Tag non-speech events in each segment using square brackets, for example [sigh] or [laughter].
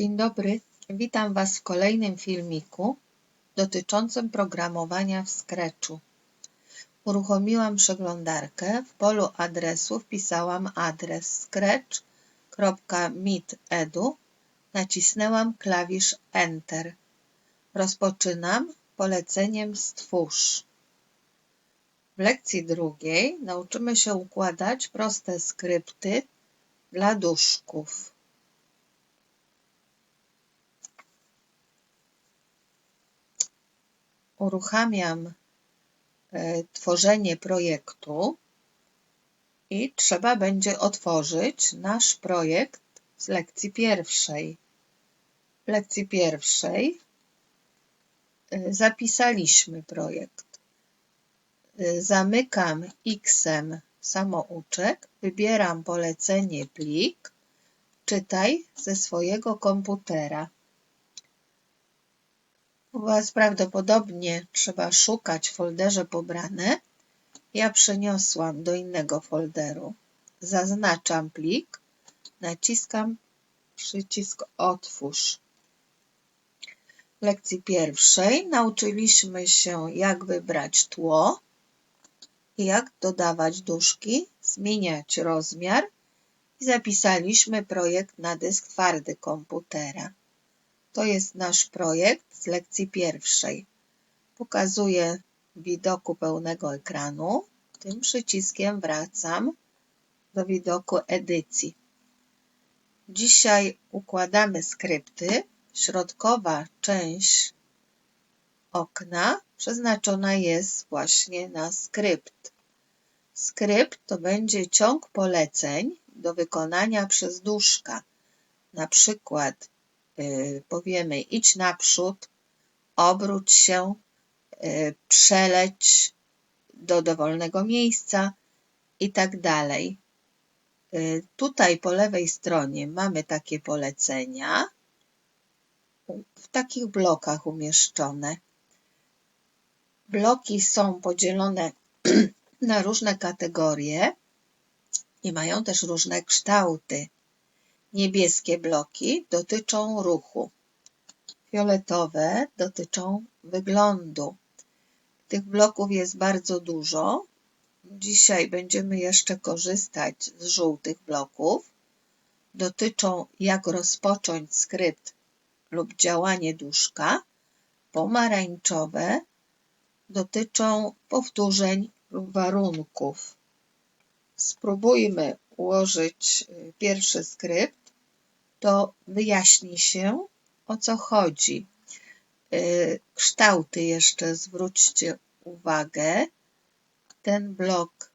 Dzień dobry, witam Was w kolejnym filmiku dotyczącym programowania w Scratchu. Uruchomiłam przeglądarkę, w polu adresu wpisałam adres scratch.meet.edu, nacisnęłam klawisz Enter. Rozpoczynam poleceniem Stwórz. W lekcji drugiej nauczymy się układać proste skrypty dla duszków. Uruchamiam e, tworzenie projektu i trzeba będzie otworzyć nasz projekt z lekcji pierwszej. W lekcji pierwszej e, zapisaliśmy projekt. E, zamykam Xem samouczek, wybieram polecenie plik, czytaj ze swojego komputera. U Was prawdopodobnie trzeba szukać w folderze pobrane. Ja przeniosłam do innego folderu. Zaznaczam plik, naciskam przycisk Otwórz. W lekcji pierwszej nauczyliśmy się, jak wybrać tło, jak dodawać duszki, zmieniać rozmiar i zapisaliśmy projekt na dysk twardy komputera. To jest nasz projekt z lekcji pierwszej. Pokazuję widoku pełnego ekranu. Tym przyciskiem wracam do widoku edycji. Dzisiaj układamy skrypty. Środkowa część okna przeznaczona jest właśnie na skrypt. Skrypt to będzie ciąg poleceń do wykonania przez duszka. Na przykład powiemy idź naprzód, obróć się, y, przeleć do dowolnego miejsca i tak dalej. Y, tutaj po lewej stronie mamy takie polecenia w takich blokach umieszczone. Bloki są podzielone [clears throat] na różne kategorie i mają też różne kształty. Niebieskie bloki dotyczą ruchu. Fioletowe dotyczą wyglądu. Tych bloków jest bardzo dużo. Dzisiaj będziemy jeszcze korzystać z żółtych bloków. Dotyczą jak rozpocząć skrypt lub działanie duszka. Pomarańczowe dotyczą powtórzeń lub warunków. Spróbujmy ułożyć y, pierwszy skrypt to wyjaśni się, o co chodzi. Y, kształty jeszcze zwróćcie uwagę. Ten blok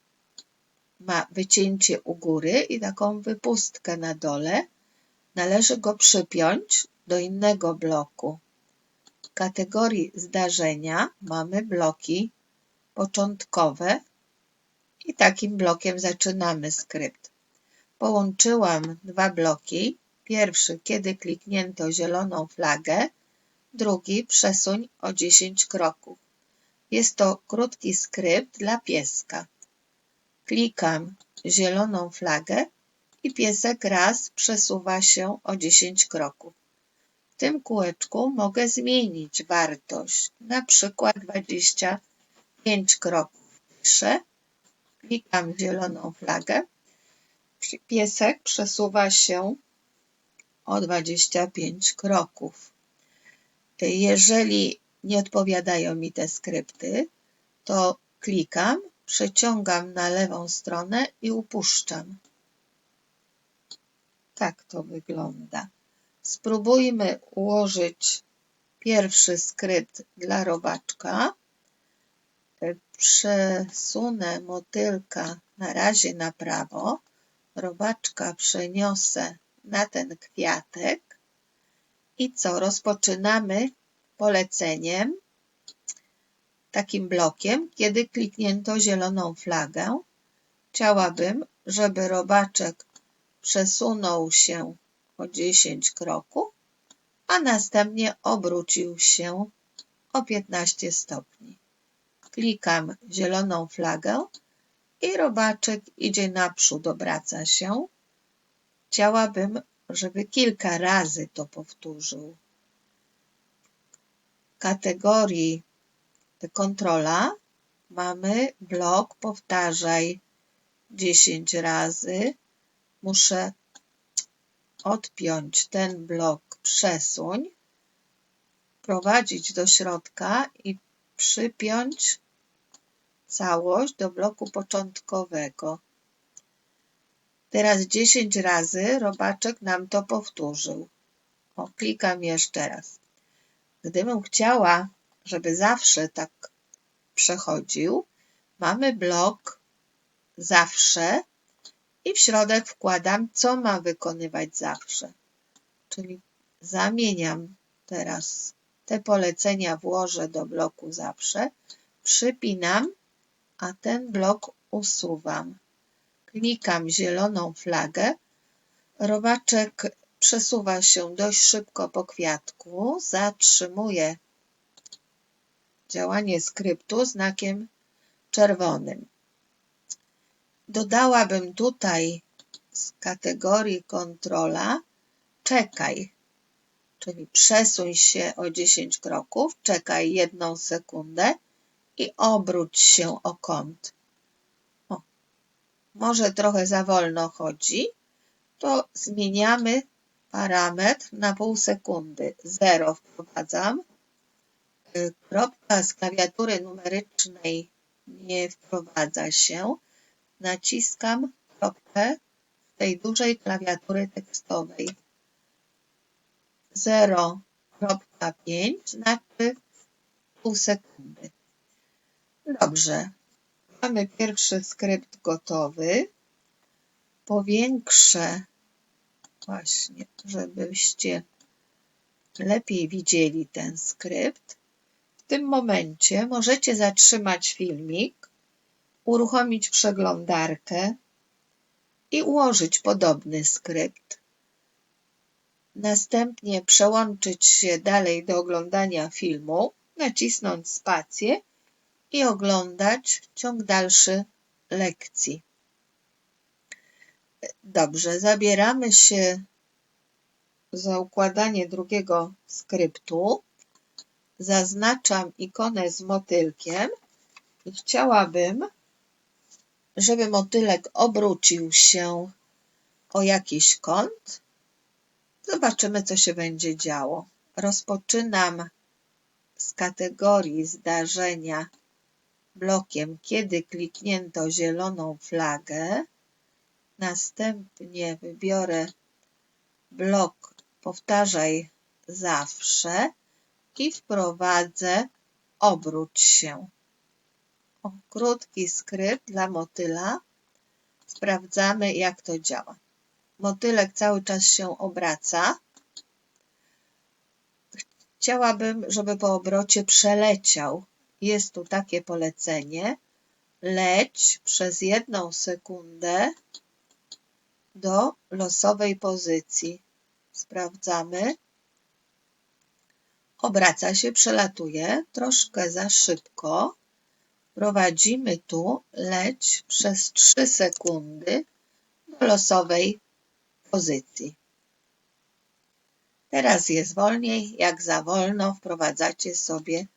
ma wycięcie u góry i taką wypustkę na dole. Należy go przypiąć do innego bloku. W kategorii zdarzenia mamy bloki początkowe i takim blokiem zaczynamy skrypt. Połączyłam dwa bloki Pierwszy, kiedy kliknięto zieloną flagę, drugi przesuń o 10 kroków. Jest to krótki skrypt dla pieska. Klikam zieloną flagę i piesek raz przesuwa się o 10 kroków. W tym kółeczku mogę zmienić wartość, na przykład 25 kroków. Piszę, klikam zieloną flagę, piesek przesuwa się o 25 kroków. Jeżeli nie odpowiadają mi te skrypty, to klikam, przeciągam na lewą stronę i upuszczam. Tak to wygląda. Spróbujmy ułożyć pierwszy skrypt dla robaczka. Przesunę motylka na razie na prawo. Robaczka przeniosę na ten kwiatek. I co? Rozpoczynamy poleceniem, takim blokiem, kiedy kliknięto zieloną flagę. Chciałabym, żeby robaczek przesunął się o 10 kroków, a następnie obrócił się o 15 stopni. Klikam zieloną flagę i robaczek idzie naprzód, obraca się Chciałabym, żeby kilka razy to powtórzył. W kategorii kontrola mamy blok powtarzaj 10 razy. Muszę odpiąć ten blok, przesuń, wprowadzić do środka i przypiąć całość do bloku początkowego. Teraz 10 razy robaczek nam to powtórzył. O, klikam jeszcze raz. Gdybym chciała, żeby zawsze tak przechodził, mamy blok zawsze i w środek wkładam, co ma wykonywać zawsze. Czyli zamieniam teraz te polecenia włożę do bloku zawsze, przypinam, a ten blok usuwam. Klikam zieloną flagę. Robaczek przesuwa się dość szybko po kwiatku. Zatrzymuję działanie skryptu znakiem czerwonym. Dodałabym tutaj z kategorii kontrola czekaj, czyli przesuń się o 10 kroków, czekaj jedną sekundę i obróć się o kąt. O, może trochę za wolno chodzi, to zmieniamy parametr na pół sekundy. 0 wprowadzam. Y, kropka z klawiatury numerycznej nie wprowadza się. Naciskam kropkę tej dużej klawiatury tekstowej. 0.5 znaczy pół sekundy. Dobrze. Mamy pierwszy skrypt gotowy. Powiększę właśnie, żebyście lepiej widzieli ten skrypt. W tym momencie możecie zatrzymać filmik, uruchomić przeglądarkę i ułożyć podobny skrypt. Następnie przełączyć się dalej do oglądania filmu, nacisnąć spację i oglądać ciąg dalszy lekcji. Dobrze, zabieramy się za układanie drugiego skryptu. Zaznaczam ikonę z motylkiem i chciałabym, żeby motylek obrócił się o jakiś kąt. Zobaczymy, co się będzie działo. Rozpoczynam z kategorii zdarzenia blokiem, kiedy kliknięto zieloną flagę. Następnie wybiorę blok powtarzaj zawsze i wprowadzę obróć się. O, krótki skrypt dla motyla. Sprawdzamy jak to działa. Motylek cały czas się obraca. Chciałabym, żeby po obrocie przeleciał jest tu takie polecenie. Leć przez jedną sekundę do losowej pozycji. Sprawdzamy. Obraca się, przelatuje troszkę za szybko. Prowadzimy tu leć przez 3 sekundy do losowej pozycji. Teraz jest wolniej, jak za wolno wprowadzacie sobie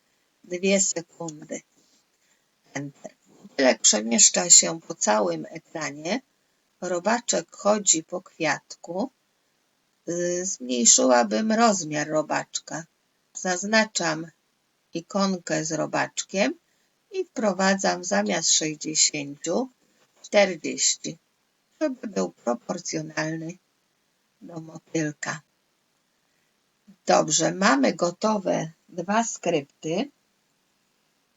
dwie sekundy. Enter. Motylek przemieszcza się po całym ekranie. Robaczek chodzi po kwiatku. Y, zmniejszyłabym rozmiar robaczka. Zaznaczam ikonkę z robaczkiem i wprowadzam zamiast 60 40, żeby był proporcjonalny do motylka. Dobrze, mamy gotowe dwa skrypty.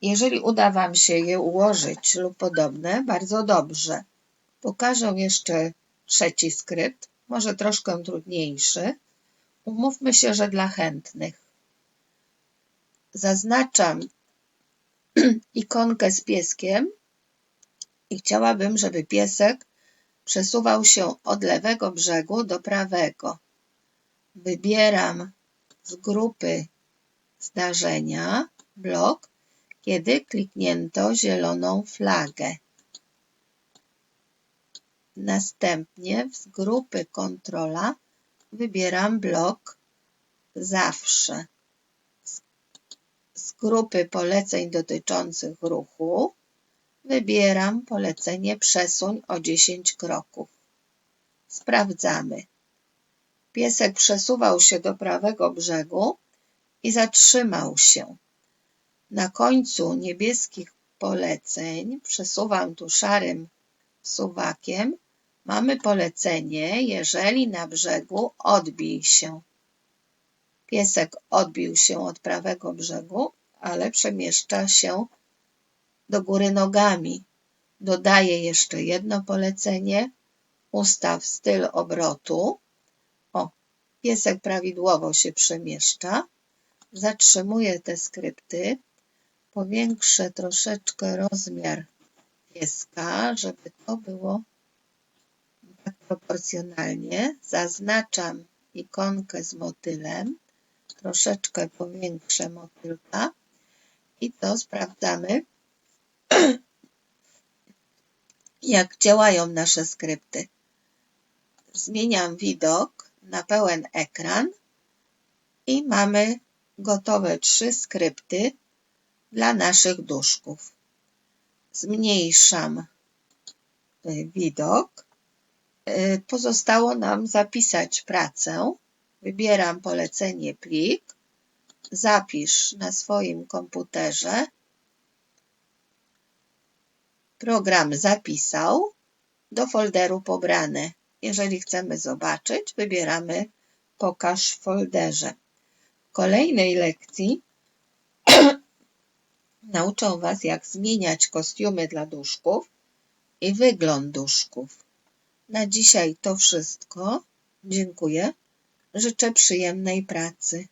Jeżeli uda Wam się je ułożyć lub podobne, bardzo dobrze. Pokażę jeszcze trzeci skrypt, może troszkę trudniejszy. Umówmy się, że dla chętnych. Zaznaczam [clears throat] ikonkę z pieskiem i chciałabym, żeby piesek przesuwał się od lewego brzegu do prawego. Wybieram z grupy zdarzenia blok kiedy kliknięto zieloną flagę. Następnie z grupy kontrola wybieram blok zawsze. Z- grupy poleceń dotyczących ruchu wybieram polecenie przesuń o 10 kroków. Sprawdzamy. Piesek przesuwał się do prawego brzegu i zatrzymał się. Na końcu niebieskich poleceń przesuwam tu szarym suwakiem. Mamy polecenie, jeżeli na brzegu odbij się. Piesek odbił się od prawego brzegu, ale przemieszcza się do góry nogami. Dodaję jeszcze jedno polecenie. Ustaw styl obrotu. O, piesek prawidłowo się przemieszcza. Zatrzymuję te skrypty. Powiększę troszeczkę rozmiar pieska, żeby to było tak proporcjonalnie. Zaznaczam ikonkę z motylem. Troszeczkę powiększę motylka i to sprawdzamy, [clears throat] jak działają nasze skrypty. Zmieniam widok na pełen ekran i mamy gotowe trzy skrypty dla naszych duszków. Zmniejszam y, widok. Y, Pozostało nam zapisać pracę. Wybieram polecenie plik. Zapisz na swoim komputerze. Program zapisał do folderu pobrane. Jeżeli chcemy zobaczyć, wybieramy pokaż w folderze. W kolejnej lekcji nauczą Was, jak zmieniać kostiumy dla duszków i wygląd duszków. Na dzisiaj to wszystko. Dziękuję. Życzę przyjemnej pracy.